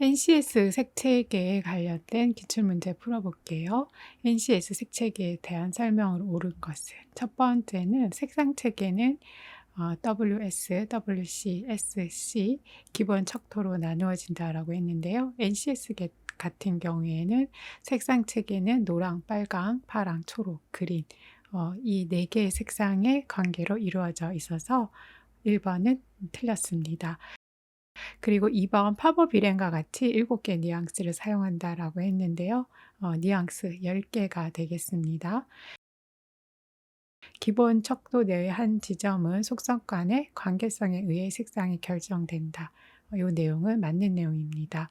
NCS 색채계에 관련된 기출문제 풀어볼게요. NCS 색채계에 대한 설명을 옳은 것은 첫 번째는 색상체계는 어, WS, WC, SC 기본 척도로 나누어진다라고 했는데요. NCS 같은 경우에는 색상체계는 노랑, 빨강, 파랑, 초록, 그린 어, 이네 개의 색상의 관계로 이루어져 있어서 1번은 틀렸습니다. 그리고 2번 팝업 일행과 같이 7개 뉘앙스를 사용한다라고 했는데요. 어, 뉘앙스 10개가 되겠습니다. 기본 척도 내의 한 지점은 속성 간의 관계성에 의해 색상이 결정된다. 이 어, 내용은 맞는 내용입니다.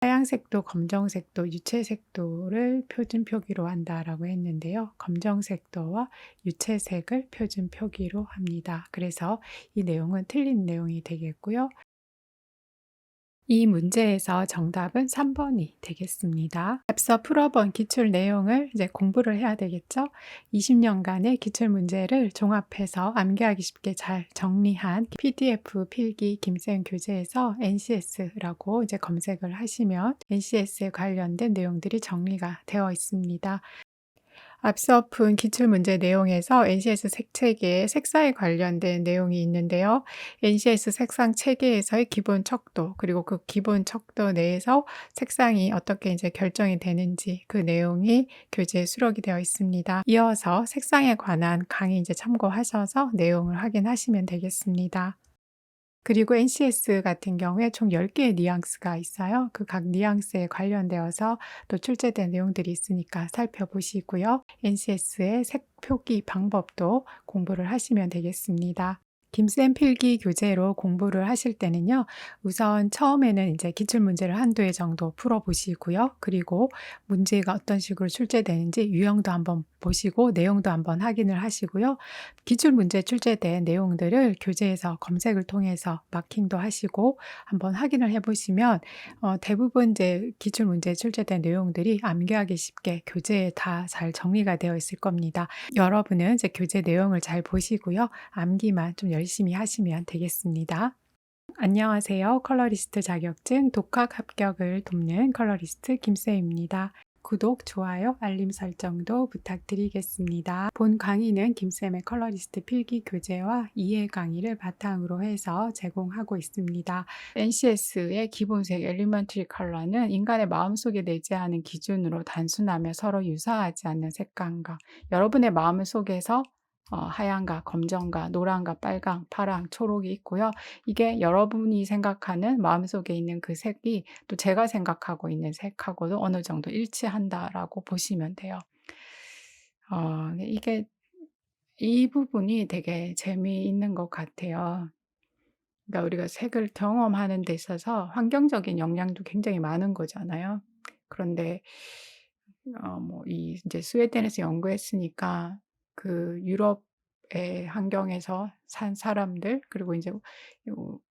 하얀색도 검정색도 유채색도를 표준 표기로 한다라고 했는데요. 검정색도와 유채색을 표준 표기로 합니다. 그래서 이 내용은 틀린 내용이 되겠고요. 이 문제에서 정답은 3번이 되겠습니다. 앞서 풀어본 기출 내용을 이제 공부를 해야 되겠죠? 20년간의 기출 문제를 종합해서 암기하기 쉽게 잘 정리한 PDF 필기 김쌤 교재에서 NCS라고 이제 검색을 하시면 NCS에 관련된 내용들이 정리가 되어 있습니다. 앞서 푼 기출문제 내용에서 NCS 색체계의 색상에 관련된 내용이 있는데요. NCS 색상 체계에서의 기본 척도, 그리고 그 기본 척도 내에서 색상이 어떻게 이제 결정이 되는지 그 내용이 교재에 수록이 되어 있습니다. 이어서 색상에 관한 강의 이제 참고하셔서 내용을 확인하시면 되겠습니다. 그리고 NCS 같은 경우에 총 10개의 뉘앙스가 있어요. 그 각 뉘앙스에 관련되어서 또 출제된 내용들이 있으니까 살펴보시고요. NCS의 색 표기 방법도 공부를 하시면 되겠습니다. 김쌤 필기 교재로 공부를 하실 때는요, 우선 처음에는 이제 기출문제를 한두 해 정도 풀어보시고요. 그리고 문제가 어떤 식으로 출제되는지 유형도 한번 보시고 내용도 한번 확인을 하시고요. 기출문제 출제된 내용들을 교재에서 검색을 통해서 마킹도 하시고 한번 확인을 해보시면 어, 대부분 이제 기출문제 출제된 내용들이 암기하기 쉽게 교재에 다 잘 정리가 되어 있을 겁니다. 여러분은 이제 교재 내용을 잘 보시고요. 암기만 좀 열심히 하시면 되겠습니다. 안녕하세요. 컬러리스트 자격증 독학 합격을 돕는 컬러리스트 김쌤입니다. 구독, 좋아요, 알림 설정도 부탁드리겠습니다. 본 강의는 김쌤의 컬러리스트 필기 교재와 이해 강의를 바탕으로 해서 제공하고 있습니다. NCS의 기본색 엘리먼트리 컬러는 인간의 마음속에 내재하는 기준으로 단순하며 서로 유사하지 않는 색감과 여러분의 마음 속에서 어, 하얀과 검정과 노란과 빨강, 파랑, 초록이 있고요. 이게 여러분이 생각하는 마음속에 있는 그 색이 또 제가 생각하고 있는 색하고도 어느 정도 일치한다라고 보시면 돼요. 어, 이게 이 부분이 되게 재미있는 것 같아요. 그러니까 우리가 색을 경험하는 데 있어서 환경적인 영향도 굉장히 많은 거잖아요. 그런데 어, 뭐 이 이제 스웨덴에서 연구했으니까 그 유럽의 환경에서 산 사람들 그리고 이제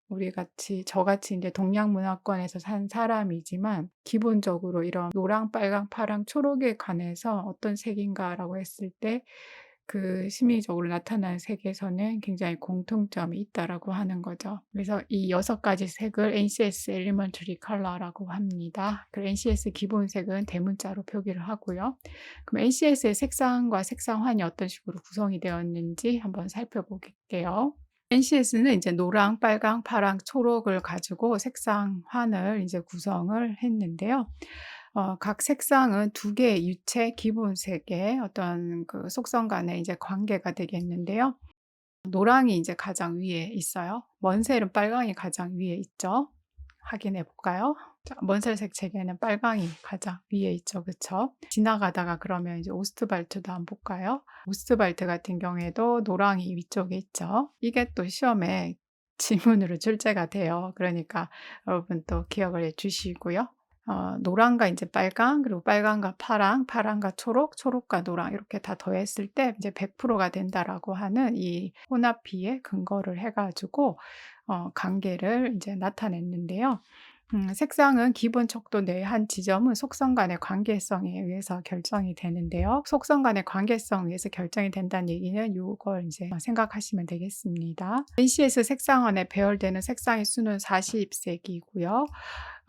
우리 같이 저같이 이제 동양 문화권에서 산 사람이지만 기본적으로 이런 노랑, 빨강, 파랑, 초록에 관해서 어떤 색인가라고 했을 때 그 심리적으로 나타나는 색에서는 굉장히 공통점이 있다라고 하는 거죠. 그래서 이 여섯 가지 색을 NCS Elementary Color라고 합니다. 그 NCS 기본색은 대문자로 표기를 하고요. 그럼 NCS의 색상과 색상환이 어떤 식으로 구성이 되었는지 한번 살펴볼게요. NCS는 이제 노랑, 빨강, 파랑, 초록을 가지고 색상환을 이제 구성을 했는데요. 어, 각 색상은 두 개의 유체 기본색의 어떤 그 속성 간의 이제 관계가 되겠는데요. 노랑이 이제 가장 위에 있어요. 먼셀은 빨강이 가장 위에 있죠. 확인해 볼까요? 먼셀색 체계는 빨강이 가장 위에 있죠. 그쵸? 지나가다가 그러면 이제 오스트발트도 한번 볼까요? 오스트발트 같은 경우에도 노랑이 위쪽에 있죠. 이게 또 시험에 지문으로 출제가 돼요. 그러니까 여러분 또 기억을 해 주시고요. 어, 노랑과 이제 빨강, 그리고 빨강과 파랑, 파랑과 초록, 초록과 노랑 이렇게 다 더했을 때 이제 100%가 된다라고 하는 이 혼합비에 근거를 해가지고 어, 관계를 이제 나타냈는데요. 음, 색상은 기본 척도 내한 지점은 속성 간의 관계성에 의해서 결정이 되는데요. 속성 간의 관계성에 의해서 결정이 된다는 얘기는 이걸 이제 생각하시면 되겠습니다. NCS 색상원에 배열되는 색상의 수는 40색이고요.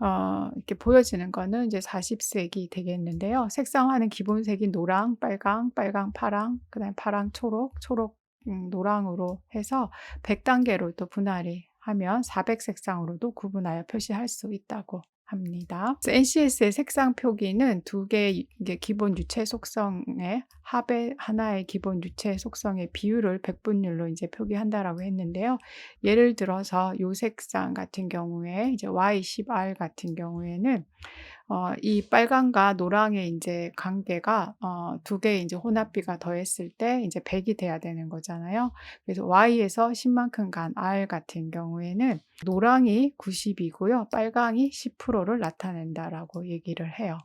어, 이렇게 보여지는 거는 이제 40색이 되겠는데요. 색상화는 기본색이 노랑, 빨강, 빨강, 파랑, 그 다음에 파랑, 초록, 초록, 음, 노랑으로 해서 100단계로 또 분할이 하면 400 색상으로도 구분하여 표시할 수 있다고 합니다. NCS의 색상 표기는 두 개의 기본 유체 속성의 합의 하나의 기본 유체 속성의 비율을 백분율로 이제 표기한다라고 했는데요. 예를 들어서 요 색상 같은 경우에 이제 Y10R 같은 경우에는 어, 이 빨강과 노랑의 이제 관계가 어, 두 개의 이제 혼합비가 더했을 때 이제 100이 돼야 되는 거잖아요. 그래서 Y에서 10만큼 간 R 같은 경우에는 노랑이 90이고요. 빨강이 10%를 나타낸다라고 얘기를 해요.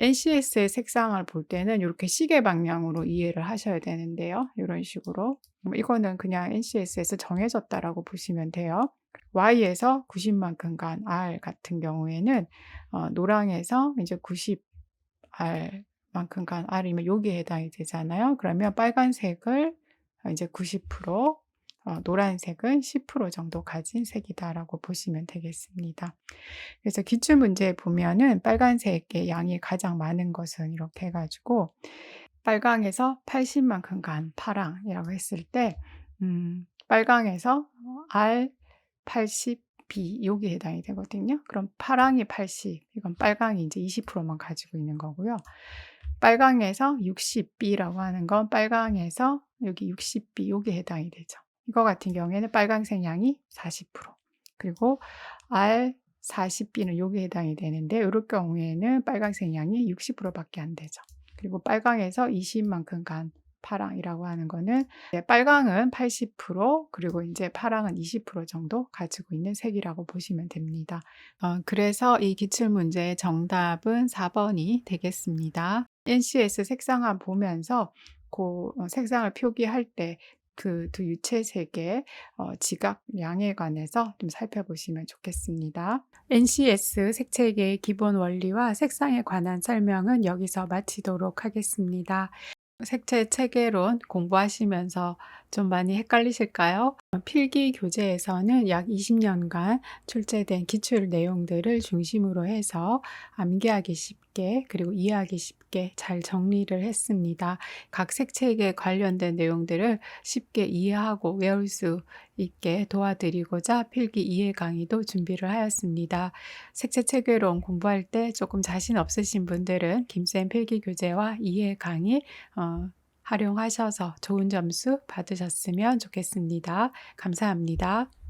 NCS의 색상을 볼 때는 이렇게 시계 방향으로 이해를 하셔야 되는데요. 이런 식으로. 이거는 그냥 NCS에서 정해졌다라고 보시면 돼요. Y에서 90만큼 간 R 같은 경우에는 어, 노랑에서 이제 90R만큼 간 R이면 여기에 해당이 되잖아요. 그러면 빨간색을 이제 90%, 어, 노란색은 10% 정도 가진 색이다라고 보시면 되겠습니다. 그래서 기출 문제에 보면은 빨간색의 양이 가장 많은 것은 이렇게 해가지고 빨강에서 80만큼 간 파랑이라고 했을 때, 음, 빨강에서 R 80B 여기에 해당이 되거든요. 그럼 파랑이 80, 이건 빨강이 이제 20%만 가지고 있는 거고요. 빨강에서 60B라고 하는 건 빨강에서 여기 60B 여기에 해당이 되죠. 이거 같은 경우에는 빨강색 양이 40% 그리고 R 40B는 여기에 해당이 되는데 이럴 경우에는 빨강색 양이 60%밖에 안 되죠. 그리고 빨강에서 20만큼 간 파랑이라고 하는 거는 빨강은 80% 그리고 이제 파랑은 20% 정도 가지고 있는 색이라고 보시면 됩니다. 어, 그래서 이 기출 문제의 정답은 4번이 되겠습니다. NCS 색상화 보면서 그 색상을 표기할 때 그 두 유체색의 어, 지각량에 관해서 좀 살펴보시면 좋겠습니다. NCS 색책의 기본 원리와 색상에 관한 설명은 여기서 마치도록 하겠습니다. 색채 체계론 공부하시면서 좀 많이 헷갈리실까요? 필기 교재에서는 약 20년간 출제된 기출 내용들을 중심으로 해서 암기하기 쉽게 그리고 이해하기 쉽게 잘 정리를 했습니다. 각 색책에 관련된 내용들을 쉽게 이해하고 외울 수 있게 도와드리고자 필기 이해 강의도 준비를 하였습니다. 색채 체계론 공부할 때 조금 자신 없으신 분들은 김쌤 필기 교재와 이해 강의 어, 활용하셔서 좋은 점수 받으셨으면 좋겠습니다. 감사합니다.